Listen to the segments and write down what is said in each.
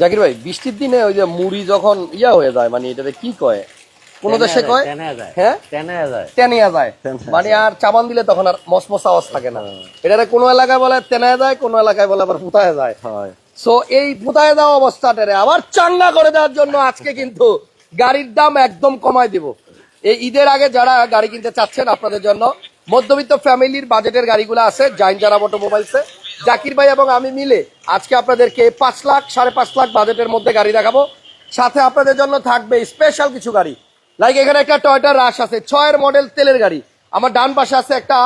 জাকির ভাই বৃষ্টির দিনে ওই যে মুড়ি যখন ইয়া হয়ে যায় মানে এটাতে কি কয়? কোন দেশে কয়? হ্যাঁ? টেনে যায়। যায়। মানে আর চাবান দিলে তখন আর মসমস আওয়াজ থাকে না। এটাতে কোনো এলাকায় বলে তেনায় যায় কোনো এলাকায় বলে আবার ফুতায় যায়। হয়। সো এই ফুতায় দেওয়া অবস্থাটারে আবার চাঙ্গা করে দেওয়ার জন্য আজকে কিন্তু গাড়ির দাম একদম কমায় দিব। এই ঈদের আগে যারা গাড়ি কিনতে চাচ্ছেন আপনাদের জন্য মধ্যবিত্ত ফ্যামিলির বাজেটের গাড়িগুলো আছে জাইন যারা অটোমোবাইলসে। জাকির ভাই এবং আমি মিলে আজকে আপনাদেরকে পাঁচ লাখ, সাড়ে পাঁচ লাখ বাজেটের মধ্যে গাড়ি দেখাবো। সাথে আপনাদের জন্য থাকবে স্পেশাল কিছু গাড়ি। লাইক এখানে একটা টয়টা রাশ আছে, ছয়ের মডেল তেলের গাড়ি। আমার ডান পাশে আছে একটা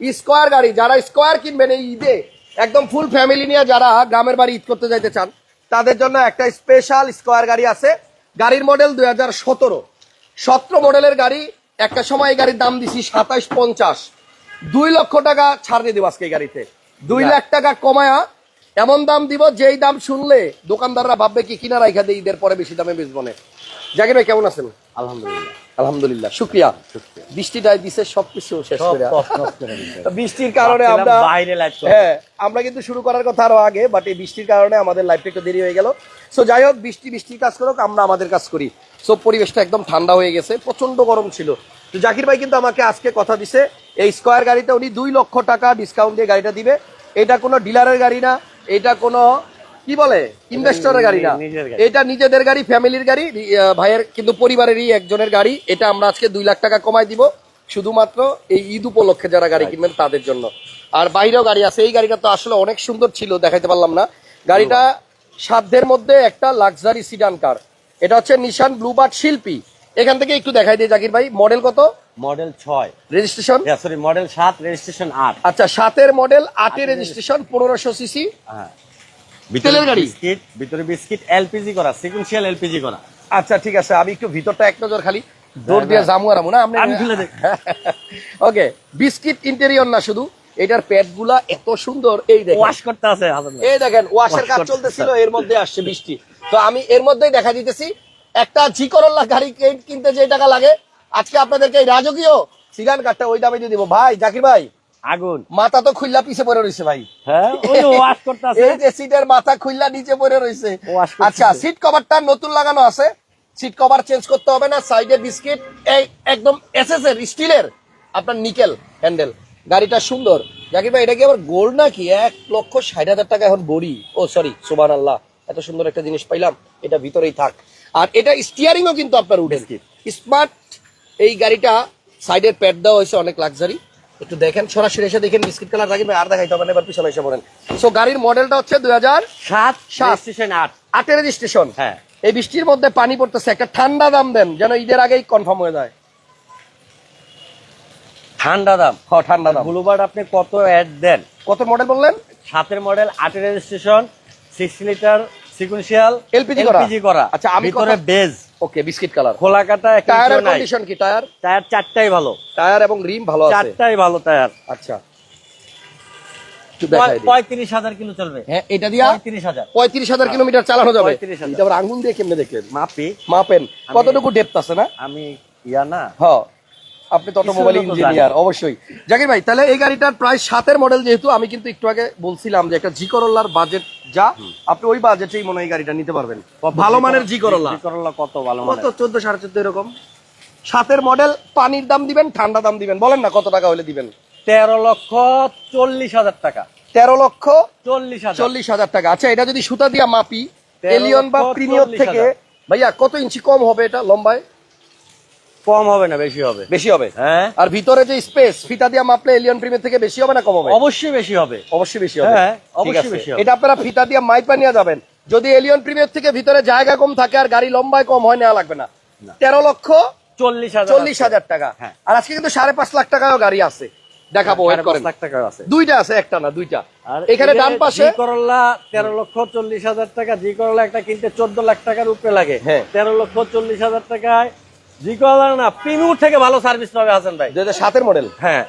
স্কোয়ার গাড়ি। যারা স্কোয়ার কিনবেন এই ঈদে, একদম ফুল ফ্যামিলি নিয়ে যারা গ্রামের বাড়ি ঈদ করতে যাইতে চান, তাদের জন্য একটা স্পেশাল স্কোয়ার গাড়ি আছে। গাড়ির মডেল দুই হাজার সতেরো। সতেরো মডেলের গাড়ি একটা সময় এই গাড়ির দাম দিছি সাতাইশ পঞ্চাশ। দুই লক্ষ টাকা ছাড় দিয়ে দেবো আজকে এই গাড়িতে। দুই লাখ টাকা কমায়া এমন দাম দিব যেই দাম শুনলে দোকানদাররা ভাববে কি কিনা রাইখা দিয়ে ঈদের পরে বেশি দামে বেশ বনে জাকির ভাই কেমন আছেন? আলহামদুলিল্লাহ। আলহামদুলিল্লাহ শুক্রিয়া। বৃষ্টিটাই দিছে সবকিছু শেষ করে। বৃষ্টির কারণে আমরা বাইরে করব। হ্যাঁ আমরা কিন্তু শুরু করার কথা আরও আগে বাট এই বৃষ্টির কারণে আমাদের লাইফটা একটু দেরি হয়ে গেল। সো যাই হোক বৃষ্টি বৃষ্টির কাজ করুক আমরা আমাদের কাজ করি। সো পরিবেশটা একদম ঠান্ডা হয়ে গেছে প্রচণ্ড গরম ছিল। তো জাকির ভাই কিন্তু আমাকে আজকে কথা দিছে এই স্কোয়ার গাড়িতে উনি দুই লক্ষ টাকা ডিসকাউন্ট দিয়ে গাড়িটা দিবে। এটা কোনো ডিলারের গাড়ি না এটা কোনো কি বলে? ইনভেস্টরের গাড়ি। না এটা নিজেদের গাড়ি ফ্যামিলির গাড়ি ভাইয়ের কিন্তু পরিবারেরই একজনের গাড়ি। এটা আমরা আজকে দুই লাখ টাকা কমাই দিব। শুধুমাত্র এই ঈদ উপলক্ষে যারা গাড়ি কিনবেন তাদের জন্য। আর বাইরেও গাড়ি আছে। এই গাড়িটা তো আসলে অনেক সুন্দর ছিল দেখাইতে পারলাম না। গাড়িটা সাধ্যের মধ্যে একটা লাক্সারি সিডান কার এটা হচ্ছে নিশান ব্লুবার্ড শিল্পী এখান থেকে একটু দেখাই দিয়ে জাকির ভাই। মডেল কত? মডেল ছয়। রেজিস্ট্রেশন সরি মডেল সাত রেজিস্ট্রেশন আট। আচ্ছা সাতের মডেল আটের রেজিস্ট্রেশন পনেরোশো সিসি হ্যাঁ। তেলের গাড়ি? বিস্কিট ভিতরে বিস্কিট এলপিজি করা সিকুয়েন্সিয়াল এলপিজি করা। আচ্ছা ঠিক আছে আমি একটু ভিতরটা এক নজর খালি। দৌড় দিয়ে জামু না আমি খুলে দেখ ওকে বিস্কিট ইন্টেরিয়র না শুধু এটার প্যাডগুলা এত সুন্দর এই দেখেন। ওয়াশ করতে আছে এই দেখেন ওয়াশের কাজ চলতেছিল এর মধ্যে আসছে বৃষ্টি। তো আমি এর মধ্যেই দেখা দিতেছি একটা জি করল্লা গাড়ি কিনতে যে টাকা লাগে আজকে আপনাদেরকে এই রাজকীয় সিগান কাঠটা ওই দামে দিয়ে দিব। ভাই জাকির ভাই আগুন। মাথা তো খুললা পিছে পড়ে রয়েছে ভাই। হ্যাঁ ওই ওয়াশ করতে আছে এই যে সিটের মাথা খুললা নিচে পড়ে রয়েছে আচ্ছা সিট কভারটা নতুন লাগানো আছে। সিট কভার চেঞ্জ করতে হবে না সাইডে বিস্কিট এই একদম এসএস এর স্টিলের আপনার নিকেল হ্যান্ডেল। গাড়িটা সুন্দর। জাকির ভাই এটা কি আবার গোল্ড নাকি? এক লক্ষ ষাট হাজার টাকা এখন বড়ি। ও সরি সুবান আল্লাহ এত সুন্দর একটা জিনিস পাইলাম এটা ভিতরেই থাক। আর এটা স্টিয়ারিংও কিন্তু আপনার উঠে স্মার্ট এই গাড়িটা সাইডের প্যাড দেওয়া হয়েছে অনেক লাক্সারি একটু দেখেন সরাসরি এসে দেখেন বিস্কিট কালার ভাই আর দেখাইতে হবে এবার পিছনে এসে পড়েন। সো গাড়ির মডেলটা হচ্ছে দুই হাজার সাত সাত। রেজিস্ট্রেশন আট। আটের রেজিস্ট্রেশন হ্যাঁ। এই বৃষ্টির মধ্যে পানি পড়তেছে একটা ঠান্ডা দাম দেন যেন ঈদের আগেই কনফার্ম হয়ে যায়। ঠান্ডা দাম। হ ঠান্ডা দাম। ব্লুবার্ড আপনি কত অ্যাড দেন? কত মডেল বললেন? সাতের মডেল আটের রেজিস্ট্রেশন সিক্স লিটার সিকুয়েন্সিয়াল করা? এলপিজি করা। আচ্ছা, আমি কথা- বেজ ওকে বিস্কিট কালার। খোলা কাটা টায়ারের কন্ডিশন কি টায়ার টায়ার চারটাই ভালো। টায়ার এবং রিম ভালো আছে? চারটাই ভালো টায়ার আচ্ছা। পঁয়ত্রিশ হাজার কিলো চলবে। হ্যাঁ এটা দিয়া পঁয়ত্রিশ হাজার। পঁয়ত্রিশ হাজার কিলোমিটার চালানো যাবে। আবার আঙ্গুল দিয়ে কেমনে দেখলেন? মাপি। মাপেন। কতটুকু ডেপথ আছে না? আমি ইয়া না। হ্যাঁ আপনি তো কিছু মোবাইল ইঞ্জিনিয়ার অবশ্যই। জাকির ভাই তাহলে এই গাড়িটার প্রায় সাতের মডেল যেহেতু আমি কিন্তু একটু আগে বলছিলাম যে একটা জি করোলার বাজেট যা আপনি ওই বাজেটেই মনে হয় গাড়িটা নিতে পারবেন। ভালো মানের জি করোলা জি কত ভালো কত মানে চোদ্দ সাড়ে চোদ্দ এরকম। সাতের মডেল পানির দাম দিবেন ঠান্ডা দাম দিবেন। বলেন না কত টাকা হলে দিবেন। তেরো লক্ষ চল্লিশ হাজার টাকা। তেরো লক্ষ চল্লিশ হাজার। চল্লিশ হাজার টাকা। আচ্ছা এটা যদি সুতা দিয়া মাপি এলিয়ন বা প্রিমিয়র থেকে ভাইয়া কত ইঞ্চি কম হবে এটা লম্বায়? কম হবে না বেশি হবে? বেশি হবে? হ্যাঁ। আর ভিতরে যে স্পেস ফিতা দিয়া মাপলে এলিয়ন প্রিমিয়র থেকে বেশি হবে না কম হবে? অবশ্যই বেশি হবে। অবশ্যই বেশি হবে। হ্যাঁ, অবশ্যই বেশি হবে। এটা আপনারা ফিতা দিয়ে মাইপা নিয়ে যাবেন। যদি এলিয়ন প্রিমিয়র থেকে ভিতরে জায়গা কম থাকে আর গাড়ি লম্বায় কম হয় নেওয়া লাগবে না। তেরো লক্ষ চল্লিশ হাজার চল্লিশ হাজার টাকা। হ্যাঁ। আর আজকে কিন্তু সাড়ে পাঁচ লাখ টাকাও গাড়ি আছে। দেখাবো ওয়েট করেন। লাখ টাকা আছে। দুইটা আছে একটা না দুইটা। এখানে ডান পাশে করলা তেরো লক্ষ চল্লিশ হাজার টাকা জি করলা একটা কিনতে চোদ্দ লাখ টাকার উপরে লাগে। হ্যাঁ। তেরো লক্ষ চল্লিশ হাজার টাকায় জি না প্রিমিউ থেকে ভালো সার্ভিস পাবে হাসান ভাই। দুই হাজার সাতের মডেল হ্যাঁ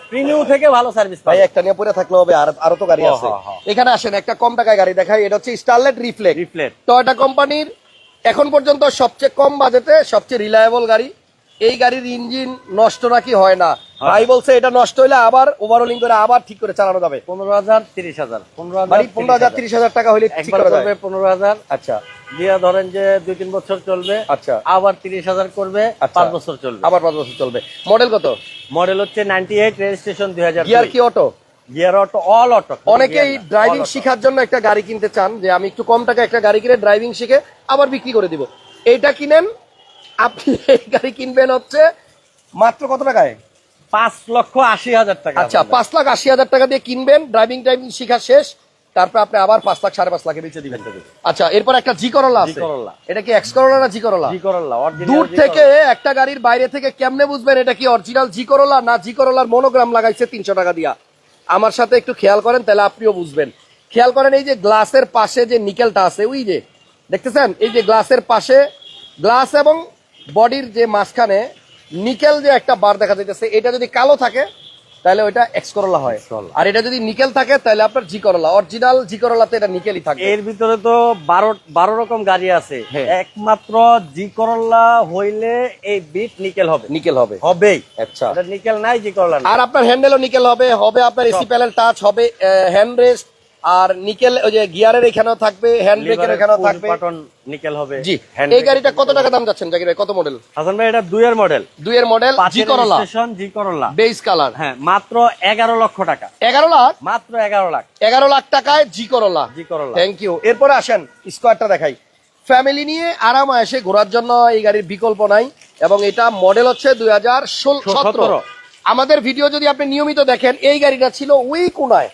থেকে ভালো সার্ভিস ভাই একটা নিয়ে থাকলে হবে আর আরও তো গাড়ি আছে। হ্যাঁ, হ্যাঁ। এখানে আসেন একটা কম টাকায় গাড়ি দেখাই এটা হচ্ছে স্টারলেট রিফ্লেক্ট রিফ্লেট টয়োটা কোম্পানির এখন পর্যন্ত সবচেয়ে কম বাজেটে সবচেয়ে রিলায়েবল গাড়ি। এই গাড়ির ইঞ্জিন নষ্ট নাকি হয় না। ভাই বলছে এটা নষ্ট হলে আবার ওভারওলিং করে আবার ঠিক করে চালানো যাবে। পনেরো হাজার তিরিশ হাজার। পনেরো মানে হাজার পনেরো হাজার। তিরিশ হাজার টাকা হলে ঠিক করা যাবে পনেরো হাজার আচ্ছা। দিয়া ধরেন যে দুই তিন বছর চলবে আচ্ছা। আবার তিরিশ হাজার করবে আচ্ছা। পাঁচ বছর চলবে। আবার পাঁচ বছর চলবে। মডেল কত? মডেল হচ্ছে নাইনটি এইট রেজিস্ট্রেশন দুই হাজার গিয়ার কি auto? Gear auto all auto. অনেকেই ড্রাইভিং শেখার জন্য একটা গাড়ি কিনতে চান যে আমি একটু কম টাকা একটা গাড়ি কিনে ড্রাইভিং শিখে আবার বিক্রি করে দিব। এইটা কিনেন আপনি এই গাড়ি কিনবেন হচ্ছে মাত্র কত টাকায়? পাঁচ লক্ষ আশি হাজার টাকা আচ্ছা পাঁচ লাখ আশি হাজার টাকা দিয়ে কিনবেন ড্রাইভিং ড্রাইভিং শেখা শেষ তারপর আপনি আবার পাঁচ লাখ সাড়ে পাঁচ লাখে বেচে দিবেন। আচ্ছা এরপর একটা জি করলা আছে এটা কি এক্স করলা না জি করলা জি original দূর থেকে একটা গাড়ির বাইরে থেকে কেমনে বুঝবেন এটা কি অরিজিনাল জি করলা না জি করলার মনোগ্রাম লাগাইছে তিনশো টাকা দিয়া? আমার সাথে একটু খেয়াল করেন তাহলে আপনিও বুঝবেন। খেয়াল করেন এই যে গ্লাসের পাশে যে নিকেলটা আছে ওই যে দেখতেছেন? এই যে গ্লাসের পাশে গ্লাস এবং বডির যে মাঝখানে নিকেল যে একটা বার দেখা যাইতেছে এটা যদি কালো থাকে তাহলে ওইটা এক্স করলা হয়। আর এটা যদি নিকেল থাকে তাহলে আপনার জি করলা অরিজিনাল জি করলাতে এটা নিকেলই থাকে এর ভিতরে তো বারো বারো রকম গাড়ি আছে। হ্যাঁ। একমাত্র জি করলা হইলে এই বিট নিকেল হবে। নিকেল হবে। হবেই। আচ্ছা। এটা নিকেল নাই জি করলা আর আপনার হ্যান্ডেলও নিকেল হবে হবে আপনার এসি প্যানেল টাচ হবে হ্যান্ড রেস্ট আর নিকেল ওই যে গিয়ারের এখানেও থাকবে হ্যান্ড ব্রেকের এখানেও থাকবে। button নিকেল হবে জি এই গাড়িটা কত টাকা দাম যাচ্ছেন জাকির ভাই? কত মডেল হাসান ভাই এটা দুইয়ের মডেল দুইয়ের model G Corolla station G Corolla base colour হ্যাঁ মাত্র এগারো লক্ষ টাকা। এগারো লাখ? মাত্র এগারো লাখ। এগারো লাখ টাকায় জি করলা জি করল্লা থ্যাংক ইউ এরপরে আসেন স্কোয়ারটা দেখাই। ফ্যামিলি নিয়ে আরাম এসে ঘোরার জন্য এই গাড়ির বিকল্প নাই এবং এটা মডেল হচ্ছে দুই হাজার সতেরো। আমাদের ভিডিও যদি আপনি নিয়মিত দেখেন এই গাড়িটা ছিল ওই কোনায়।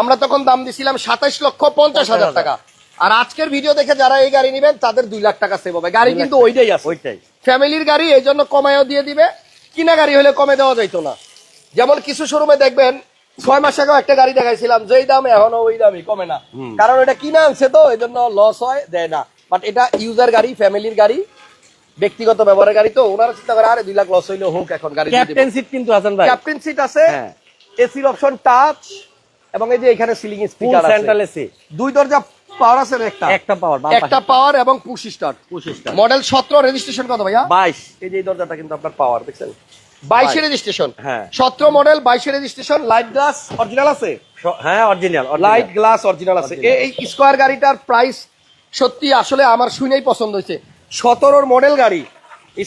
আমরা তখন দাম দিছিলাম সাতাইশ লক্ষ পঞ্চাশ হাজার টাকা। আর আজকের ভিডিও দেখে যারা এই গাড়ি নেবেন তাদের দুই লাখ টাকা সেভ হবে। গাড়ি কিন্তু ওইটাই আছে। ওইটাই। ফ্যামিলির গাড়ি এই জন্য কমায়ও দিয়ে দিবে। কিনা গাড়ি হলে কমে দেওয়া যাইতো না। যেমন কিছু শোরুমে দেখবেন ছয় মাস আগেও একটা গাড়ি দেখাইছিলাম যেই দাম এখনও ওই দামই কমে না। কারণ এটা কিনা আনছে তো এই জন্য লস হয় দেয় না। বাট এটা ইউজার গাড়ি ফ্যামিলির গাড়ি ব্যক্তিগত ব্যবহারের গাড়ি তো ওনারা চিন্তা করে আরে দুই লাখ লস হইলে হোক এখন গাড়ি ক্যাপ্টেন সিট কিন্তু হাসান ভাই। ক্যাপ্টেন সিট আছে হ্যাঁ। এসির অপশন টাচ এবং এই যে এখানে সিলিং স্পিকার সেন্ট্রাল এসি দুই দরজা পাওয়ার আছে একটা? একটা পাওয়ার একটা পাওয়ার এবং পুশ স্টার্ট পঁচিশটা মডেল সতেরো রেজিস্ট্রেশন কত ভাইয়া? বাইশ। এই যে এই দরজাটা কিন্তু আপনার পাওয়ার দেখছেন? বাইশে রেজিস্ট্রেশন হ্যাঁ। সতেরো মডেল বাইশে রেজিস্ট্রেশন লাইট গ্লাস অরিজিনাল আছে? হ্যাঁ অরিজিনাল লাইট গ্লাস অরিজিনাল আছে। এই স্কোয়ার গাড়িটার প্রাইস সত্যি আসলে আমার শুনেই পছন্দ হয়েছে। সতেরোর মডেল গাড়ি।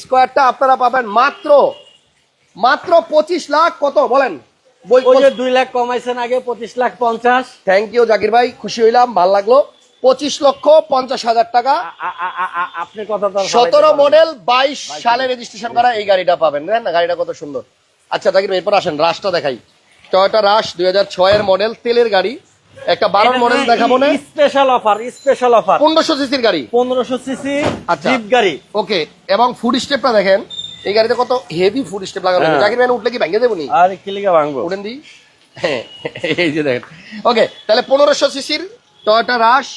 স্কোয়ারটা আপনারা পাবেন মাত্র মাত্র পঁচিশ লাখ কত? বলেন। ওই যে দুই লাখ কমাইছেন আগে পঁচিশ লাখ পঞ্চাশ। থ্যাংক ইউ জাকির ভাই খুশি হইলাম ভালো লাগল। পঁচিশ লক্ষ পঞ্চাশ হাজার টাকা। আপনি সতেরো মডেল বাইশ সালে রেজিস্ট্রেশন করা এই গাড়িটা পাবেন দেখেন না? গাড়িটা কত সুন্দর। আচ্ছা জাকির ভাই, এরপর আসেন রাশটা দেখাই। টয়োটা রাশ দুই হাজার ছয়ের মডেল তেলের গাড়ি। একটা বারোর মডেল দেখাবো না। স্পেশাল অফার স্পেশাল অফার পনেরোশো সিসির গাড়ি। পনেরোশো সিসি আচ্ছা। জিপ গাড়ি। ওকে এবং ফুড স্টেপটা দেখেন। এই গাড়িতে কত হেভি ফুড স্টেপ লাগানো। জাকির ভাই উঠলে কি ভেঙে দেবো নি? আর কিলিকা ভাঙবো? উঠেন দিই হ্যাঁ এই যে দেখেন। ওকে তাহলে পনেরোশো সিসির টয়োটা রাশ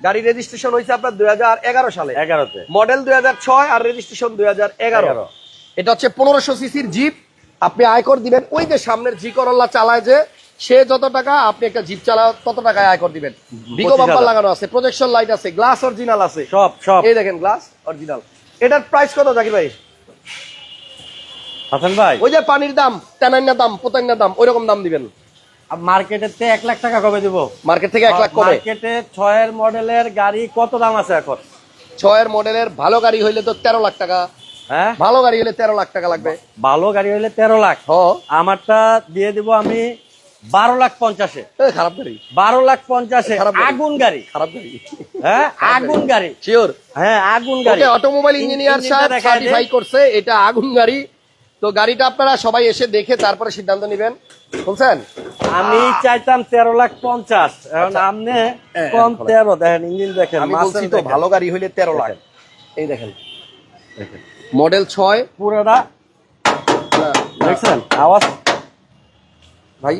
গাড়ি রেজিস্ট্রেশন হয়েছে আপনার দুই হাজার এগারো সালে। এগারোতে। মডেল দুই হাজার ছয় আর রেজিস্ট্রেশন দুই হাজার এগারো। এটা হচ্ছে পনেরোশো সিসির জিপ আপনি আয়কর দিবেন ওই যে সামনের জি করল্লা চালায় যে সে যত টাকা আপনি একটা জিপ চালায় তত টাকায় আয়কর দিবেন। বিগো বাম্পার লাগানো আছে প্রজেকশন লাইট আছে গ্লাস অরিজিনাল আছে। সব সব। এই দেখেন গ্লাস অরিজিনাল এটার প্রাইস কত জাকির ভাই? হাসান ভাই। ওই যে পানির দাম তেনান্না দাম পোতান্না দাম ওই রকম দাম দিবেন। মার্কেটের থেকে এক লাখ টাকা কবে দিব। মার্কেট থেকে এক লাখ কবে মার্কেটে ছয়ের মডেলের গাড়ি কত দাম আছে এখন? ছয়ের মডেলের ভালো গাড়ি হইলে তো তেরো লাখ টাকা। হ্যাঁ? ভালো গাড়ি হলে তেরো লাখ টাকা লাগবে। ভালো গাড়ি হইলে তেরো লাখ। হ। আমারটা দিয়ে দিব আমি বারো লাখ পঞ্চাশে। খারাপ গাড়ি। বারো লাখ পঞ্চাশে আগুন গাড়ি। খারাপ গাড়ি। হ্যাঁ আগুন গাড়ি। শিওর হ্যাঁ আগুন গাড়ি। অটোমোবাইল ইঞ্জিনিয়ার সাহেব সার্টিফাই করছে এটা আগুন গাড়ি। তো গাড়িটা আপনারা সবাই এসে দেখে তারপরে সিদ্ধান্ত নেবেন। বলছেন আমি চাইতাম তেরো লাখ পঞ্চাশ। এখন আপনি হ্যাঁ, কম হ্যাঁ, তেরো দেখেন। ইঞ্জিন দেখেন বলছি তো ভালো গাড়ি হইলে তেরো লাখ। এই দেখেন। মডেল ছয়। পুরোটা দেখছেন? আওয়াজ? ভাই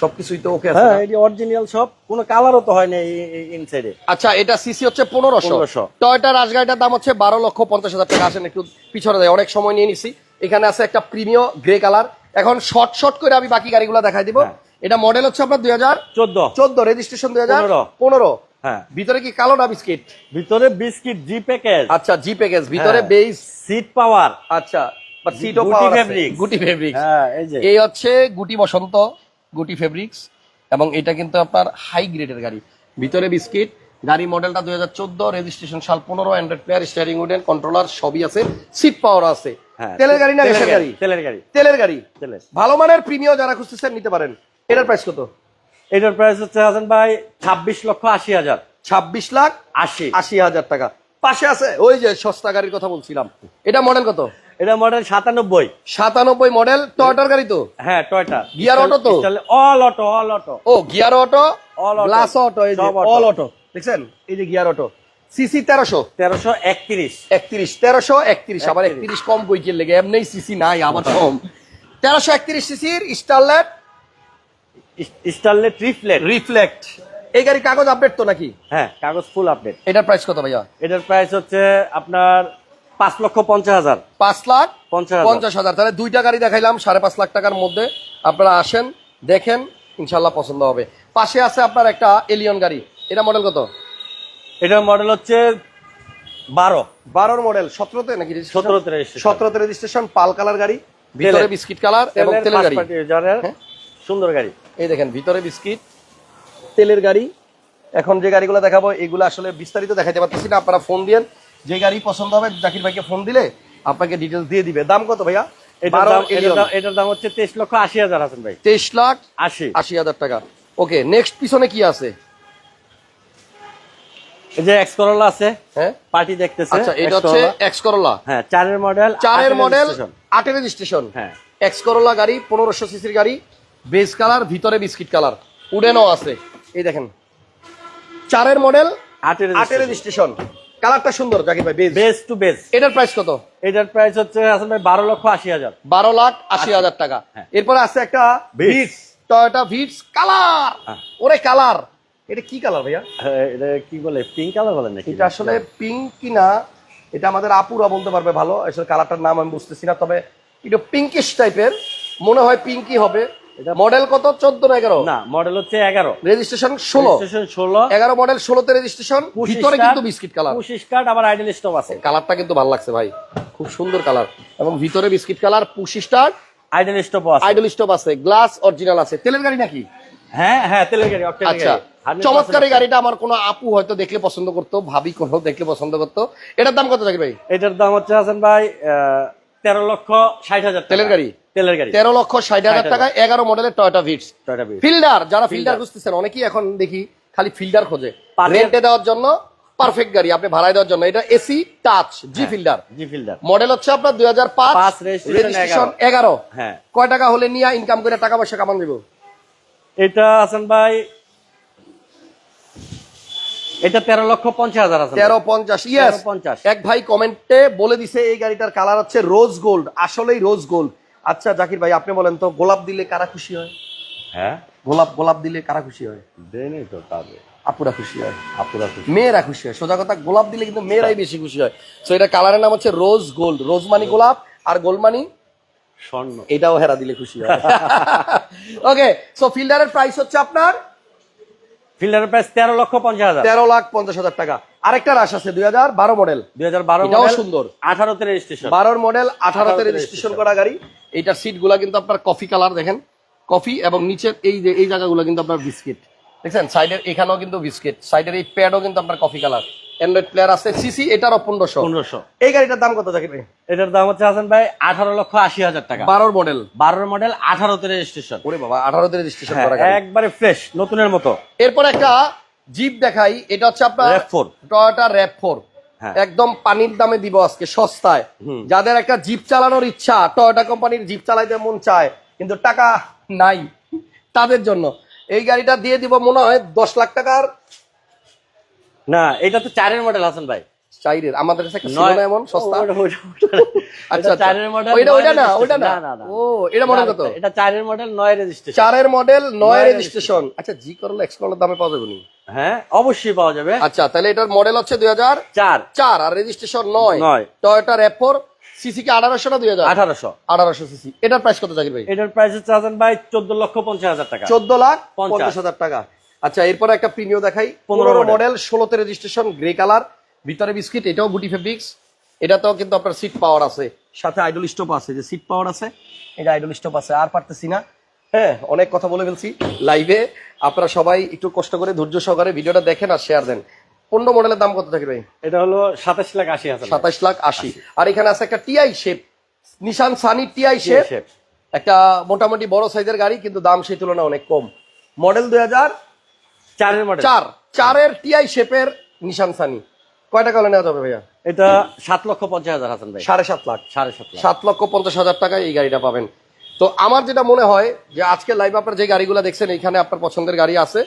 সবকিছুই তো ওকে আছে হ্যাঁ? এটি অরিজিনাল সব কোনো কালারও তো হয় না ইনসাইডে আচ্ছা এটা সিসি হচ্ছে পনেরোশো। 1500 টয়টা রাজগাড়িটার দাম হচ্ছে বারো লক্ষ পঞ্চাশ হাজার টাকা। আসেন একটু পিছনে দেয় অনেক সময় নিয়ে নিছি। এখানে আছে একটা প্রিমিয় গ্রে কালার এখন শর্ট শর্ট করে আমি বাকি গাড়িগুলো দেখাই দিব। হ্যাঁ। এটা মডেল হচ্ছে আপনার দুই হাজার চোদ্দ। চোদ্দ রেজিস্ট্রেশন দুই হাজার পনেরো। হ্যাঁ। ভিতরে কি কালো না বিস্কিট? ভিতরে বিস্কিট জি প্যাকেজ আচ্ছা জি প্যাকেজ ভিতরে। বেস সিট পাওয়ার আচ্ছা সিটও গুটি পাওয়ার fabrics। গুটি ফেব্রিক্স হ্যাঁ এই যে। এই হচ্ছে গুটি বসন্ত। গুটি ফেব্রিক্স এবং এটা কিন্তু আপনার হাই গ্রেডের গাড়ি। ভিতরে বিস্কিট গাড়ি মডেলটা দুই হাজার চোদ্দ রেজিস্ট্রেশন সাল পনেরো android player steering wooden controller সবই আছে সিট পাওয়ার আছে। হ্যাঁ তেলের গাড়ি না গ্যাসের গাড়ি তেলের গাড়ি। তেলের গাড়ি। ভালো মানের প্রিমিয়াম যারা খুঁজতেছেন নিতে পারেন। এটার প্রাইস কত? এটার প্রাইস হচ্ছে হাসান ভাই ছাব্বিশ লক্ষ আশি হাজার। ছাব্বিশ লাখ আশি। আশি হাজার টাকা। পাশে আছে ওই যে সস্তা গাড়ির কথা বলছিলাম। এটা মডেল কত? এটা মডেল সাতানব্বই। সাতানব্বই মডেল টয়টার গাড়ি তো? হ্যাঁ টয়টা গিয়ার অটো তো? অল অটো অল অটো ও gear auto All auto. Glass auto এই যে অল অটো দেখছেন? এই যে গিয়ার অটো সিসি তেরোশো। তেরোশো একত্রিশ। একত্রিশ তেরোশো একত্রিশ আবার একত্রিশ। কম বইকের লেগে এমনি সিসি নাই আবার কম। তেরোশো একত্রিশ সিসির স্টারলেট স্টারলে ট্রিপলেট রিফ্লেক্ট এই গাড়ি কাগজ আপডেট তো নাকি? হ্যাঁ কাগজ ফুল আপডেট এটার প্রাইস কত ভাইয়া? এটার প্রাইস হচ্ছে আপনার পাঁচ লক্ষ পঞ্চাশ হাজার। পাঁচ লাখ পঞ্চাশ হাজার। তাহলে দুইটা গাড়ি দেখাইলাম সাড়ে পাঁচ লাখ টাকার মধ্যে। আপনারা আসেন দেখেন ইনশাল্লাহ পছন্দ হবে। পাশে আছে আপনার একটা এলিয়ন গাড়ি। এটা মডেল কত? এটার মডেল হচ্ছে বারো। বারোর মডেল সতেরোতে নাকি সতেরোতে সতেরোতে রেজিস্ট্রেশন পাল কালার গাড়ি ভিতরে। বিস্কিট কালার এবং তেলের গাড়ি। হ্যাঁ? সুন্দর গাড়ি। এই দেখেন ভিতরে বিস্কিট তেলের গাড়ি। এখন যে গাড়িগুলো দেখাবো এগুলো আসলে বিস্তারিত দেখাতে পারতেছি না। আপনারা ফোন দিয়েন যে গাড়ি পছন্দ হবে জাকির ভাইকে ফোন দিলে আপনাকে ডিটেলস দিয়ে দিবে। দাম কত ভাইয়া? এটার দাম হচ্ছে তেইশ লক্ষ আশি হাজার হাসান ভাই। তেইশ লাখ আশি। আশি হাজার টাকা। ওকে নেক্সট পিছনে কি আছে? এই যে এক্স করোলা আছে। হ্যাঁ? পার্টি দেখতেছে। আচ্ছা এটা হচ্ছে এক্স করোলা হ্যাঁ চারের মডেল চারের মডেল আটের রেজিস্ট্রেশন হ্যাঁ। এক্স করোলা গাড়ি পনেরোশো সিসির গাড়ি বেস কালার ভিতরে বিস্কিট কালার উডেনও আছে। এই দেখেন। চারের মডেল আটের আটের রেজিস্ট্রেশন কালারটা সুন্দর জাকির ভাই বেস বেস টু বেস এটার প্রাইস কত? এটার প্রাইস হচ্ছে আসলে ভাই বারো লক্ষ আশি হাজার। বারো লাখ আশি হাজার টাকা। হ্যাঁ। এরপরে আছে একটা। ভিটস টয়োটা ভিটস কালার হ্যাঁ। ওরে কালার এটা কি কালার ভাইয়া? হ্যাঁ, এটা কি বলে পিঙ্ক কালার বলেন নাকি? এটা আসলে পিঙ্ক কিনা এটা আমাদের আপুরা বলতে পারবে ভালো। আসলে কালারটার নাম আমি বুঝতেছি না তবে এটা পিঙ্কিশ টাইপের মনে হয় পিঙ্কি হবে। মডেল কত? চোদ্দ না এগারো? না মডেল হচ্ছে এগারো। রেজিস্ট্রেশন ষোলো। রেজিস্ট্রেশন ষোলো। এগারো মডেল ষোলোতে রেজিস্ট্রেশন ভিতরে কিন্তু বিস্কিট কালার পুশ স্কার্ট আবার আইডেল স্টপ আছে। কালারটা কিন্তু ভালো লাগছে ভাই। খুব সুন্দর কালার এবং ভিতরে biscuit colour push start idle stop আছে। আইডল স্টপ আছে। গ্লাস অরিজিনাল আছে। তেলের গাড়ি নাকি? হ্যাঁ হ্যাঁ তেলের গাড়ি আচ্ছা। চমৎকার এই গাড়িটা আমার কোনো আপু হয়তো দেখলে পছন্দ করতো ভাবি কোনো দেখলে পছন্দ করতো। এটার দাম কত থাকে ভাই? এটার দাম হচ্ছে হাসান ভাই আহ, তেরো লক্ষ ষাট হাজার টাকা। তেলের গাড়ি? তেলের গাড়ি। তেরো লক্ষ ষাট হাজার টাকা এগারো মডেলের টয়টা ভিটস ফিল্ডার যারা ফিল্ডার। খুঁজতেছেন অনেকেই এখন দেখি খালি ফিল্ডার খোঁজে। রেন্টে দেওয়ার জন্য পারফেক্ট গাড়ি আপনি ভাড়ায় দেওয়ার জন্য। এটা AC touch G Fielder G Fielder model হচ্ছে আপনার দুই হাজার পাঁচ রেজিস্ট্রেশন এগারো। হ্যাঁ। কয় টাকা হলে নিয়ে ইনকাম করে টাকা পয়সা কামান দেবো? এটা হাসান ভাই এটা তেরো লক্ষ পঞ্চাশ হাজার আছে। তেরো পঞ্চাশ ইয়েস 1350 এক ভাই কমেন্টে বলে দিছে এই গাড়িটার কালার হচ্ছে রোজ গোল্ড আসলেই রোজ গোল্ড আচ্ছা জাকির ভাই আপনি বলেন তো গোলাপ দিলে কারা খুশি হয়? হ্যাঁ? গোলাপ গোলাপ দিলে কারা খুশি হয়? দেনি তো তবে আপুরা খুশি হয়। আপুরা খুশি। মেয়েরা খুশি হয় সোজা কথা গোলাপ দিলে কিন্তু মেয়েরাই বেশি খুশি হয়। এটা কালারের নাম হচ্ছে রোজ গোল্ড রোজ মানি গোলাপ আর গোল্ড মানি স্বর্ণ। এটাও হেরা দিলে খুশি হয়। ওকে সো ফিল্ডারের প্রাইস হচ্ছে আপনার ফিল্ডারের প্রাইস তেরো লক্ষ পঞ্চাশ হাজার। তেরো লাখ পঞ্চাশ হাজার টাকা। আরেকটা রাশ আছে দুই হাজার বারো মডেল দুই হাজার বারো এটাও সুন্দর। আঠারোতে রেজিস্ট্রেশন বারোর মডেল আঠারোতে 18 তে রেজিস্ট্রেশন করা গাড়ি। এইটার সিটগুলা কিন্তু আপনার কফি কালার দেখেন। কফি এবং নিচের এই যে এই জায়গাগুলো কিন্তু আপনার বিস্কিট দেখছেন? সাইডের এখানেও কিন্তু বিস্কিট সাইডের এই প্যাডও কিন্তু আপনার কফি কালার অ্যান্ড্রয়েড প্লেয়ার আছে সিসি এটারও পনেরোশো। পনেরোশো। এই গাড়িটার দাম কত জাকির ভাই? এটার দাম হচ্ছে হাসান ভাই আঠারো লক্ষ আশি হাজার টাকা। বারোর মডেল বারোর মডেল আঠারোতে রেজিস্ট্রেশন ওরে বাবা আঠারোতে রেজিস্ট্রেশন করা হ্যাঁ, একবারে ফ্রেশ নতুনের মতো। এরপর একটা জিপ দেখাই এটা হচ্ছে আপনার RAV4 টয়োটা র্যাপ ফোর। একদম পানির দামে দিব আজকে সস্তায়। হুম। যাদের একটা জিপ চালানোর ইচ্ছা টয়োটা কোম্পানির জিপ চালাইতে মন চায় কিন্তু টাকা নাই তাদের জন্য। এই গাড়িটা দিয়ে দিব মনে হয় দশ লাখ টাকার না এটা তো চারের মডেল হাসান ভাই। চাইরের আমাদের কাছে একটা ছিল না এমন সস্তা। আচ্ছা আচ্ছা। চারের মডেল ওইটা ওইটা না ওইটা না। না, না। ও এটা মডেল কত? এটা চারের মডেল নয় রেজিস্ট্রেশন চারের মডেল নয় রেজিস্ট্রেশন আচ্ছা জি করলে এক্স করলে দামে পাওয়া যাবে হ্যাঁ অবশ্যই পাওয়া যাবে। আচ্ছা তাহলে এটার মডেল হচ্ছে দুই হাজার চার। চার আর রেজিস্ট্রেশন নয়। নয়। টয়োটা র্যাপ ফোর সিসি কি আঠারোশো না দুই হাজার? আঠারোশো। আঠারোশো সিসি এটার প্রাইস কত জাকির ভাই? এটার প্রাইস হচ্ছে ভাই চোদ্দ লক্ষ পঞ্চাশ হাজার টাকা। চোদ্দ লাখ। পঞ্চাশ হাজার টাকা। আচ্ছা এরপরে একটা প্রিমিয় দেখাই। পনেরো মডেল ষোলোতে রেজিস্ট্রেশন গ্রে কালার ভিতরে বিস্কিট এটাও গুটি ফেব্রিক্স এটাতেও কিন্তু আপনার সিট পাওয়ার আছে। সাথে আইডল স্টপ আছে যে সিট পাওয়ার আছে এটা আইডল স্টপ আছে আর পারতেছি না। হ্যাঁ অনেক কথা বলে ফেলছি লাইভে আপনারা সবাই একটু কষ্ট করে ধৈর্য সহকারে ভিডিওটা দেখেন আর শেয়ার দেন। পনেরো মডেলের দাম কত থাকে ভাই? এটা হলো সাতাশ লাখ আশি হাজার। সাতাশ লাখ আশি। আর এখানে আছে একটা TI shape Nissan Sunny TI shape. একটা মোটামুটি বড় সাইজের গাড়ি কিন্তু দাম সেই তুলনায় অনেক কম। মডেল দুই হাজার চারের মডেল চার। চারের টিআই শেপের নিশান সানি কয় টাকা নেওয়া যাবে ভাইয়া? এটা সাত লক্ষ পঞ্চাশ হাজার হাসান ভাই। সাড়ে সাত লাখ। সাড়ে সাত লাখ। সাত লক্ষ পঞ্চাশ হাজার টাকায় এই গাড়িটা পাবেন। তো আমার যেটা মনে হয় যে আজকে লাইভ আপনার যে গাড়িগুলো দেখছেন এখানে আপনার পছন্দের গাড়ি আছে।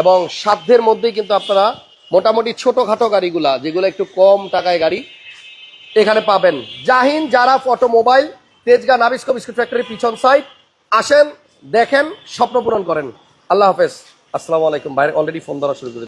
এবং সাধ্যের মধ্যেই কিন্তু আপনারা মোটামুটি ছোটখাটো গাড়িগুলা যেগুলো একটু কম টাকায় গাড়ি এখানে পাবেন। জাহিন যারা অটোমোবাইল তেজগা নাবিস্কো বিস্কুট ফ্যাক্টরির পিছন সাইড আসেন দেখেন স্বপ্ন পূরণ করেন। আল্লাহ হাফেজ। আসসালামু আলাইকুম। বাইরে অলরেডি ফোন ধরা শুরু করে